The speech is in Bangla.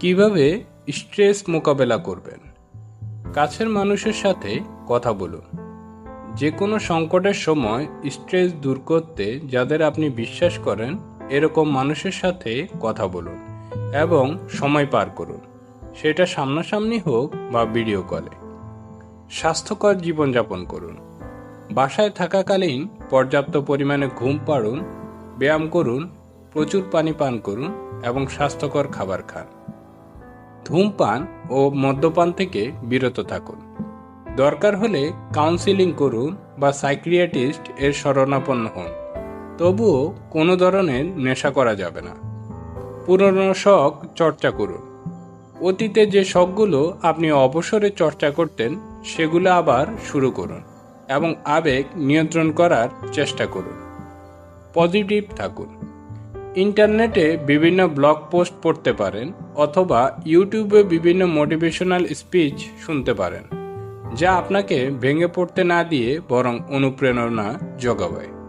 কীভাবে স্ট্রেস মোকাবেলা করবেন? কাছের মানুষের সাথে কথা বলুন। যে কোনো সংকটের সময় স্ট্রেস দূর করতে যাদের আপনি বিশ্বাস করেন, এরকম মানুষের সাথে কথা বলুন এবং সময় পার করুন। সেটা সামনাসামনি হোক বা ভিডিও কলে। স্বাস্থ্যকর জীবনযাপন করুন। বাসায় থাকাকালীন পর্যাপ্ত পরিমাণে ঘুম পাড়ুন, ব্যায়াম করুন, প্রচুর পানি পান করুন এবং স্বাস্থ্যকর খাবার খান। ধূমপান ও মদ্যপান থেকে বিরত থাকুন। দরকার হলে কাউন্সিলিং করুন বা সাইক্রিয়াটিস্ট এর শরণাপন্ন হন। তবুও কোনো ধরনের নেশা করা যাবে না। পুরনো শখ চর্চা করুন। অতীতে যে শখগুলো আপনি অবসরে চর্চা করতেন, সেগুলো আবার শুরু করুন এবং আবেগ নিয়ন্ত্রণ করার চেষ্টা করুন। পজিটিভ থাকুন। ইন্টারনেটে বিভিন্ন ব্লগ পোস্ট পড়তে পারেন অথবা ইউটিউবে বিভিন্ন মোটিভেশনাল স্পিচ শুনতে পারেন, যা আপনাকে ভেঙে পড়তে না দিয়ে বরং অনুপ্রেরণা যোগাবে।